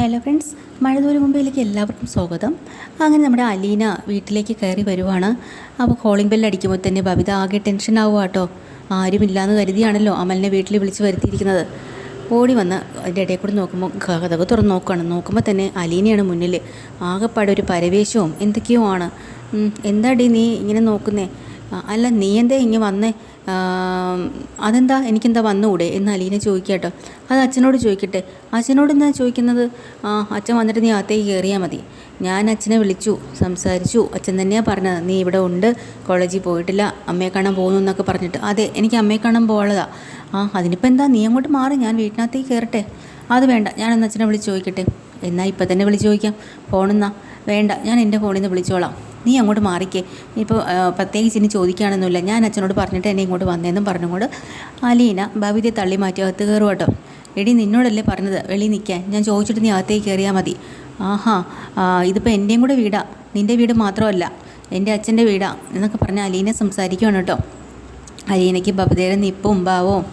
Hello friends മഴതൂര് മുമ്പിലേക്ക് എല്ലാവർക്കും സ്വാഗതം. അങ്ങനെ നമ്മുടെ അലീന വീട്ടിലേക്ക് കയറി വരുവാണ്. അപ്പോൾ കോളിംഗ് ബെല്ല് അടിക്കുമ്പോൾ തന്നെ ബബിത ആകെ ടെൻഷൻ ആവുക കേട്ടോ ആരുമില്ലാന്ന് കരുതിയാണല്ലോ അമലിനെ വീട്ടിൽ വിളിച്ച് വരുത്തിയിരിക്കുന്നത്. ഓടി വന്ന് അതിന്റെ ഇടയിൽ കൂടി നോക്കുമ്പോൾ കഥകൾ തുറന്ന് നോക്കുകയാണ്. നോക്കുമ്പോൾ തന്നെ അലീനയാണ് മുന്നിൽ. ആകെപ്പാടെ ഒരു പരവേശവും എന്തൊക്കെയോ ആണ്. എന്താടി നീ ഇങ്ങനെ നോക്കുന്നേ? അല്ല നീ എന്തേ ഇങ്ങനെ വന്നേ അതെന്താ? എനിക്കെന്താ വന്നുകൂടെ എന്ന് അലീന ചോദിക്കട്ടോ കേട്ടോ. അത് അച്ഛനോട് ചോദിക്കട്ടെ. അച്ഛനോട് എന്താ ചോദിക്കുന്നത്? ആ അച്ഛൻ വന്നിട്ട് നീ അകത്തേക്ക് കയറിയാൽ മതി. ഞാൻ അച്ഛനെ വിളിച്ചു സംസാരിച്ചു. അച്ഛൻ തന്നെയാണ് പറഞ്ഞത്. നീ ഇവിടെ ഉണ്ട് കോളേജിൽ പോയിട്ടില്ല അമ്മയെ കാണാൻ പോകുന്നു എന്നൊക്കെ പറഞ്ഞിട്ട്. അതെ എനിക്ക് അമ്മയെ കാണാൻ പോകാനുള്ളതാ. ആ അതിനിപ്പോൾ എന്താ? നീ അങ്ങോട്ട് മാറി. ഞാൻ വീട്ടിനകത്തേക്ക് കയറട്ടെ. അത് വേണ്ട. ഞാനൊന്ന് അച്ഛനെ വിളിച്ച് ചോദിക്കട്ടെ. എന്നാൽ ഇപ്പം തന്നെ വിളിച്ച് ചോദിക്കാം. ഫോണെന്നാ. വേണ്ട. ഞാൻ എന്റെ ഫോണിൽ നിന്ന് വിളിച്ചോളാം. നീ അങ്ങോട്ട് മാറിക്കേ. ഇപ്പോൾ പ്രത്യേകിച്ച് ഇനി ചോദിക്കുകയാണെന്നില്ല ഞാൻ അച്ഛനോട് പറഞ്ഞിട്ട് എന്നെ ഇങ്ങോട്ട് വന്നതെന്നും പറഞ്ഞുകൊണ്ട് അലീന ഭവിതയെ തള്ളി മാറ്റി അകത്ത് കയറും കേട്ടോ. എടി നിന്നോടല്ലേ പറഞ്ഞത്? വെളി നിൽക്കാൻ ഞാൻ ചോദിച്ചിട്ട് നീ അകത്തേക്ക് കയറിയാൽ മതി. ആഹാ ഇതിപ്പോൾ എന്റെയും കൂടെ വീടാ. നിന്റെ വീട് മാത്രമല്ല എന്റെ അച്ഛന്റെ വീടാ എന്നൊക്കെ പറഞ്ഞ് അലീന സംസാരിക്കുകയാണ് കേട്ടോ. അലീനയ്ക്ക് ബബിതയുടെ നിപ്പും ഭാവവും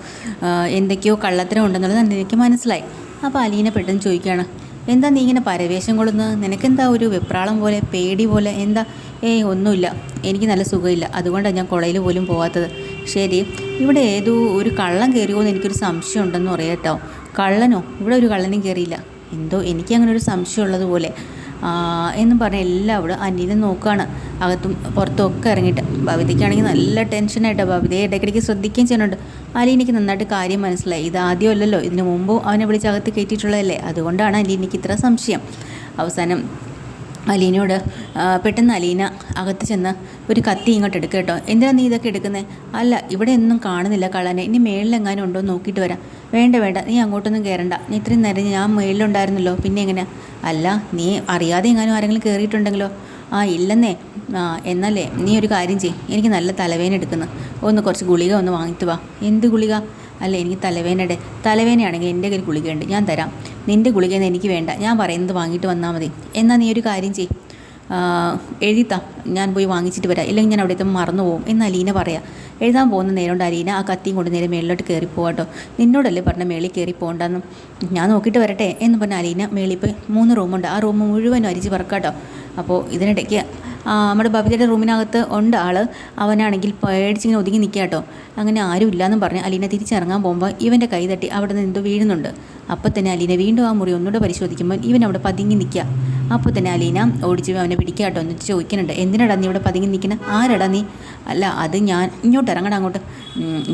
എന്തൊക്കെയോ കള്ളത്തരം ഉണ്ടെന്നുള്ളത് എനിക്ക് മനസ്സിലായി. അപ്പോൾ അലീന പെട്ടെന്ന് ചോദിക്കുകയാണ് എന്താ നീ ഇങ്ങനെ പരവേശം കൊള്ളുന്നത്? നിനക്കെന്താ ഒരു വെപ്രാളം പോലെ പേടി പോലെ? എന്താ? ഏയ് ഒന്നുമില്ല. എനിക്ക് നല്ല സുഖമില്ല. അതുകൊണ്ടാണ് ഞാൻ കുളയിൽ പോലും പോകാത്തത് ശരി. ഇവിടെ ഏതോ ഒരു കള്ളം കയറിയോ എന്ന് എനിക്കൊരു സംശയം ഉണ്ടെന്ന് പറയാം കേട്ടോ. കള്ളനോ? ഇവിടെ ഒരു കള്ളനും കയറിയില്ല. എന്തോ എനിക്ക് അങ്ങനെ ഒരു സംശയം ഉള്ളതുപോലെ. എന്നും പറഞ്ഞ് എല്ലാവരും അനിയനെ നോക്കുകയാണ് അകത്തും പുറത്തും ഒക്കെ ഇറങ്ങിയിട്ട്. ഭവിതയ്ക്കാണെങ്കിൽ നല്ല ടെൻഷനായിട്ടാണ് ഭവിതയെ ഇടയ്ക്കിടയ്ക്ക് ശ്രദ്ധിക്കുകയും ചെയ്യുന്നുണ്ട്. അലീനയ്ക്ക് നന്നായിട്ട് കാര്യം മനസ്സിലായി. ഇത് ആദ്യമല്ലല്ലോ ഇതിനു മുമ്പും അവനെ വിളിച്ച് അകത്ത് കയറ്റിയിട്ടുള്ളതല്ലേ? അതുകൊണ്ടാണ് അലീനയ്ക്ക് ഇത്ര സംശയം. അവസാനം അലീനയോട് പെട്ടെന്ന് അലീന അകത്ത് ചെന്ന് ഒരു കത്തി ഇങ്ങോട്ട് എടുക്കുക കേട്ടോ. എന്തിനാ നീ ഇതൊക്കെ എടുക്കുന്നത് അല്ല ഇവിടെ ഒന്നും കാണുന്നില്ല കള്ളനെ. ഇനി മേളിലെങ്ങാനും ഉണ്ടോ നോക്കിയിട്ട് വരാം. വേണ്ട വേണ്ട നീ അങ്ങോട്ടൊന്നും കയറണ്ട നീ ഇത്രയും നേരം ഞാൻ മേളിലുണ്ടായിരുന്നല്ലോ. പിന്നെ എങ്ങനെ? അല്ല നീ അറിയാതെ എങ്ങാനും ആരെങ്കിലും കയറിയിട്ടുണ്ടെങ്കിലോ ആ ഇല്ലെന്നേ. ആ എന്നല്ലേ നീ ഒരു കാര്യം ചെയ്യ്. എനിക്ക് നല്ല തലവേന എടുക്കുന്നു. ഒന്ന് കുറച്ച് ഗുളിക ഒന്ന് വാങ്ങിയിട്ട് വാ. എന്ത് ഗുളിക? അല്ല എനിക്ക് തലവേനയുടെ തലവേനയാണെങ്കിൽ എന്റെ കയ്യിൽ ഗുളികയുണ്ട്. ഞാൻ തരാം. നിന്റെ ഗുളികയെന്ന് എനിക്ക് വേണ്ട. ഞാൻ പറയുന്നത് വാങ്ങിയിട്ട് വന്നാൽ മതി. എന്നാൽ നീ ഒരു കാര്യം ചെയ്യ്. ആ, എഴുതിത്താ. ഞാൻ പോയി വാങ്ങിച്ചിട്ട് വരാം. ഇല്ലെങ്കിൽ ഞാൻ അവിടെ എത്തുമ്പോൾ മറന്നു പോകും. എന്ന് അലീന പറയാം. എഴുതാൻ പോകുന്ന നേരം അലീന. ആ കത്തിയും കൊണ്ട് നേരെ മേളിലോട്ട് കയറി പോകാട്ടോ നിന്നോടല്ലേ പറഞ്ഞ മേളിൽ കയറി പോകണ്ടെന്നും. ഞാൻ നോക്കിയിട്ട് വരട്ടെ എന്ന് പറഞ്ഞ അലീന മേളിൽ പോയി മൂന്ന് റൂമുണ്ട് ആ റൂം മുഴുവനും അരിച്ച് പറക്കാട്ടോ അപ്പോൾ ഇതിനിടയ്ക്ക് നമ്മുടെ ബബിതയുടെ റൂമിനകത്ത് ഉണ്ട് ആൾ അവനാണെങ്കിൽ പേടിച്ചിങ്ങനെ ഒതുങ്ങി നിൽക്കുക കേട്ടോ അങ്ങനെ ആരും ഇല്ലയെന്നും പറഞ്ഞ് അലീന തിരിച്ചിറങ്ങാൻ പോകുമ്പോൾ ഇവന്റെ കൈ തട്ടി അവിടെ നിന്ന് എന്തോ വീഴുന്നുണ്ട്. അപ്പോൾ തന്നെ അലീന വീണ്ടും ആ മുറി ഒന്നുകൂടെ പരിശോധിക്കുമ്പോൾ ഇവൻ അവിടെ പതുങ്ങി നിൽക്കുക അപ്പോൾ തന്നെ അലീന ഓടിച്ച് അവനെ പിടിക്കുക കേട്ടോ എന്നിട്ട് ചോദിക്കുന്നുണ്ട്. എന്തിനടാ നീ ഇവിടെ പതുങ്ങി നിൽക്കുന്നത് ആരടാ നീ? അല്ല അത് ഞാൻ ഇങ്ങോട്ട് ഇറങ്ങടാ അങ്ങോട്ട്.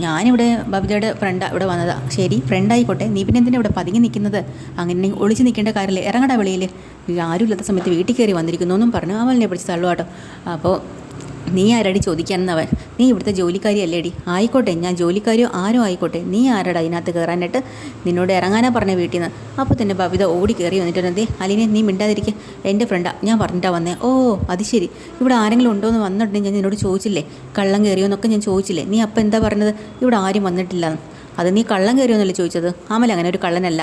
ഞാനിവിടെ ബബിതയുടെ ഫ്രണ്ട് ഇവിടെ വന്നതാ. ശരി ഫ്രണ്ടായിക്കോട്ടെ നീ പിന്നെ എന്തിനാ ഇവിടെ പതുങ്ങി നിൽക്കുന്നത് അങ്ങനെ ഒളിച്ച് നിൽക്കേണ്ട കാര്യമില്ല ഇറങ്ങടാ വെളിയിൽ ആരുമില്ലാത്ത സമയത്ത് വീട്ടിൽ കയറി വന്നിരിക്കുന്നു എന്നും പറഞ്ഞു അവനെ പിടിച്ച് തള്ളുവാട്ടോ അപ്പോൾ നീ ആരടി ചോദിക്കാനെന്നവൻ? നീ ഇവിടുത്തെ ജോലിക്കാരിയല്ലേടി? ആയിക്കോട്ടെ ഞാൻ ജോലിക്കാരിയോ ആരോ ആയിക്കോട്ടെ. നീ ആരടാ അതിനകത്ത് കയറാനായിട്ട്? നിന്നോട് ഇറങ്ങാനാ പറഞ്ഞ വീട്ടിൽ നിന്ന് അപ്പോൾ തന്നെ ബബിത ഓടി കയറി വന്നിട്ടുണ്ടെങ്കിൽ അലിനെ നീ മിണ്ടാതിരിക്കുക എന്റെ ഫ്രണ്ടാ ഞാൻ പറഞ്ഞിട്ടാ വന്നേ. ഓ അത് ശരി. ഇവിടെ ആരെങ്കിലും ഉണ്ടോ എന്ന് വന്നിട്ടുണ്ടെങ്കിൽ ഞാൻ നിന്നോട് ചോദിച്ചില്ലേ? കള്ളം കയറിയോ എന്നൊക്കെ ഞാൻ ചോദിച്ചില്ലേ? നീ അപ്പം എന്താ പറഞ്ഞത്? ഇവിടെ ആരും വന്നിട്ടില്ല അത് നീ കള്ളം കയറിയോന്നല്ലേ ചോദിച്ചത്? ആമല അങ്ങനെ ഒരു കള്ളനല്ല.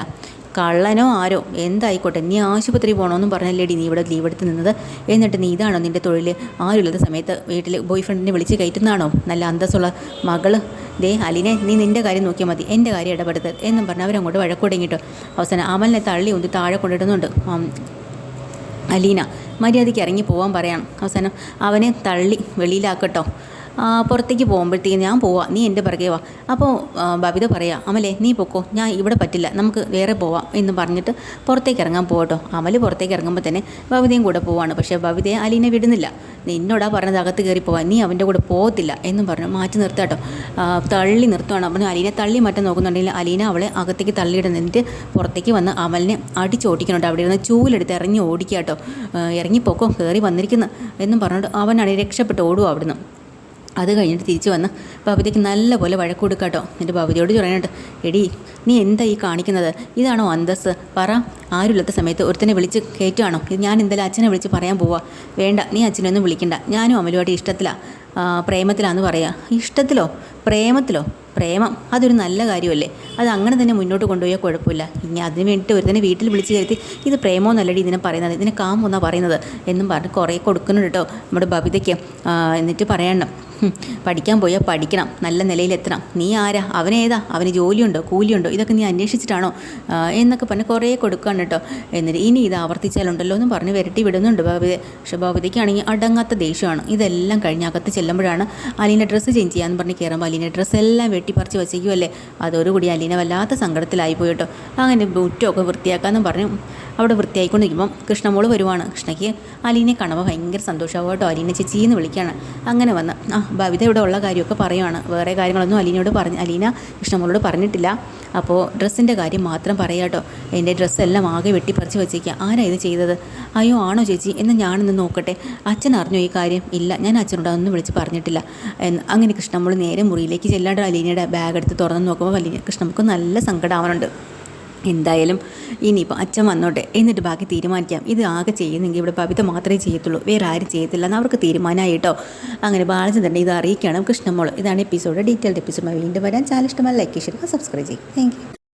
കള്ളനോ ആരോ എന്തായിക്കോട്ടെ നീ ആശുപത്രി പോകണമെന്നും പറഞ്ഞല്ലേടി നീ ഇവിടെ ലീവ് എടുത്ത് നിന്നത്. എന്നിട്ട് നീ ഇതാണോ നിന്റെ തൊഴിൽ ആരുമില്ലാത്ത സമയത്ത് വീട്ടിൽ ബോയ് ഫ്രണ്ടിനെ വിളിച്ച് കയറ്റുന്നതാണോ? നല്ല അന്തസ്സുള്ള മകൾ. ദേ അലിനെ നീ നിന്റെ കാര്യം നോക്കിയാൽ മതി. എന്റെ കാര്യം ഇടപെടുത്തത് എന്നും പറഞ്ഞ് അവരങ്ങോട്ട് വഴക്കുടങ്ങിയിട്ട് അവസാനം അമലിനെ തള്ളി ഒന്ന് താഴെ കൊണ്ടിടുന്നുണ്ട്. അലീന മര്യാദയ്ക്ക് ഇറങ്ങി പോകാൻ പറയണം. അവസാനം അവനെ തള്ളി വെളിയിലാക്കട്ടോ. പുറത്തേക്ക് പോകുമ്പോഴത്തേക്ക് ഞാൻ പോവാം. നീ എന്റെ പിറകെ വാ. അപ്പോൾ ബബിത പറയാം അമലേ നീ പൊക്കോ. ഞാൻ ഇവിടെ പറ്റില്ല. നമുക്ക് വേറെ പോവാം എന്ന് പറഞ്ഞിട്ട് പുറത്തേക്ക് ഇറങ്ങാൻ പോകട്ടോ അമൽ പുറത്തേക്ക് ഇറങ്ങുമ്പോൾ തന്നെ ബബിതയും കൂടെ പോവാണ്. പക്ഷേ ബബിതയെ അലീനെ വിടുന്നില്ല. നിന്നോടാ പറഞ്ഞത് അകത്ത് കയറി പോവാൻ നീ അവന്റെ കൂടെ പോകത്തില്ല എന്നും പറഞ്ഞു മാറ്റി നിർത്താട്ടോ തള്ളി നിർത്തുവാണ്. അപ്പം അലീനെ തള്ളി മാറ്റാൻ നോക്കുന്നുണ്ടെങ്കിൽ അലീന അവളെ അകത്തേക്ക് തള്ളിയിടുന്നിട്ട് പുറത്തേക്ക് വന്ന് അമലിനെ അടിച്ചോടിക്കുന്നുണ്ട്. അവിടെ ഇരുന്ന് ചൂലെടുത്ത് ഇറങ്ങി ഓടിക്കാട്ടോ കേട്ടോ ഇറങ്ങിപ്പോക്കോ. കയറി വന്നിരിക്കുന്നു എന്നും പറഞ്ഞിട്ട് അവനാണ് രക്ഷപ്പെട്ട് ഓടുക അവിടുന്ന്. അത് കഴിഞ്ഞിട്ട് തിരിച്ചു വന്ന് ഭവതിക്ക് നല്ലപോലെ വഴക്ക് കൊടുക്കാട്ടോ എന്നിട്ട് ഭവതിയോട് പറയാനുണ്ട് എടി നീ എന്താ ഈ കാണിക്കുന്നത്? ഇതാണോ അന്തസ് പറ. ആരുമില്ലാത്ത സമയത്ത് ഒരുത്തനെ വിളിച്ച് കയറ്റുവാണോ ഇത് ഞാൻ എന്തായാലും അച്ഛനെ വിളിച്ച് പറയാൻ പോവാ. വേണ്ട നീ അച്ഛനെ ഒന്നും വിളിക്കണ്ട. ഞാനും അമലുമായിട്ട് ഇഷ്ടത്തിലാണ് പ്രേമത്തിലാന്ന് പറയുക ഇഷ്ടത്തിലോ? പ്രേമത്തിലോ? പ്രേമം? അതൊരു നല്ല കാര്യമല്ലേ. അത് അങ്ങനെ തന്നെ മുന്നോട്ട് കൊണ്ടുപോയാൽ കുഴപ്പമില്ല. ഇനി അതിന് വേണ്ടിയിട്ട് ഒരു തന്നെ വീട്ടിൽ വിളിച്ച് കയറ്റി ഇത് പ്രേമോ പ്രേമമെന്നല്ലടി ഇതിനെ പറയുന്നത്. ഇതിനെ കാമെന്നാണ് പറയുന്നത് എന്നും പറഞ്ഞ് കുറേ കൊടുക്കുന്നുണ്ട് കേട്ടോ. നമ്മുടെ ബബിതയ്ക്ക് എന്നിട്ട് പറയണം. പഠിക്കാൻ പോയാൽ പഠിക്കണം നല്ല നിലയിലെത്തണം. നീ ആരാ? അവനേതാ? അവന് ജോലിയുണ്ടോ? കൂലിയുണ്ടോ? ഇതൊക്കെ നീ അന്വേഷിച്ചിട്ടാണോ? എന്നൊക്കെ പറഞ്ഞ് കുറേ കൊടുക്കുകയാണ് കേട്ടോ എന്നിട്ട് ഇനി ഇത് ആവർത്തിച്ചാലുണ്ടല്ലോ എന്നും പറഞ്ഞ് വരട്ടി വിടുന്നുണ്ട് ഭാവിത. പക്ഷെ ഭാവിതയ്ക്കാണെങ്കിൽ അടങ്ങാത്ത ദേഷ്യമാണ്. ഇതെല്ലാം കഴിഞ്ഞ് അകത്ത് ചെല്ലുമ്പോഴാണ് അലീന ഡ്രസ്സ് ചേഞ്ച് ചെയ്യാന്ന് പറഞ്ഞ് കയറുമ്പോൾ അലീന ഡ്രസ്സ് എല്ലാം വെട്ടിപ്പറിച്ച് വെച്ചേക്കുമല്ലേ അതോടുകൂടി അലീന വല്ലാത്ത സങ്കടത്തിലായി പോയി കേട്ടോ അങ്ങനെ ബൂറ്റൊക്കെ വൃത്തിയാക്കാമെന്ന് പറഞ്ഞു അവിടെ വൃത്തിയായിക്കൊണ്ടിരിക്കുമ്പം കൃഷ്ണമോൾ വരുവാണ്. കൃഷ്ണയ്ക്ക് അലീനെ കാണുമ്പോൾ ഭയങ്കര സന്തോഷമാവും കേട്ടോ അലീനെ ചേച്ചി എന്ന് വിളിക്കുകയാണ് അങ്ങനെ വന്ന് ആ ഭവിത ഇവിടെ ഉള്ള കാര്യമൊക്കെ പറയുവാണ്. വേറെ കാര്യങ്ങളൊന്നും അലീനയോട് പറഞ്ഞ് അലീന കൃഷ്ണമോളോട് പറഞ്ഞിട്ടില്ല. അപ്പോൾ ഡ്രസ്സിന്റെ കാര്യം മാത്രം പറയാട്ടോ എന്റെ ഡ്രസ്സെല്ലാം ആകെ വെട്ടിപ്പറിച്ച് വെച്ചേക്കുക ആരാ ഇത് ചെയ്തത്? അയ്യോ ആണോ ചേച്ചി? എന്ന് ഞാനൊന്ന് നോക്കട്ടെ. അച്ഛൻ അറിഞ്ഞോ ഈ കാര്യം? ഇല്ല ഞാൻ അച്ഛനോട് അതൊന്നും വിളിച്ച് പറഞ്ഞിട്ടില്ല. അങ്ങനെ കൃഷ്ണമോൾ നേരെ മുറിയിലേക്ക് ചെല്ലാണ്ട് അലീനയുടെ ബാഗ് എടുത്ത് തുറന്ന് നോക്കുമ്പോൾ അലീന കൃഷ്ണമുക്ക് നല്ല സങ്കടമാവുന്നുണ്ട് എന്തായാലും ഇനിയിപ്പോൾ അച്ഛൻ വന്നോട്ടെ എന്നിട്ട് ബാക്കി തീരുമാനിക്കാം. ഇത് ആകെ ചെയ്യുന്നെങ്കിൽ ഇവിടെ ബബിത മാത്രമേ ചെയ്യത്തുള്ളൂ. വേറെ ആരും ചെയ്യത്തില്ല എന്ന് അവർക്ക് തീരുമാനമായി കേട്ടോ. അങ്ങനെ ബാലചന്ദ്രൻ ഇത് അറിയിക്കണം കൃഷ്ണമോൾ. ഇതാണ് എപ്പിസോഡ് ഡീറ്റെയിൽഡ് എപ്പിസോഡ് വീണ്ടും വരാൻ ചാനൽ ഇഷ്ടമല്ല ലൈക്ക് ചെയ്യുക സബ്സ്ക്രൈബ് ചെയ്യും. താങ്ക്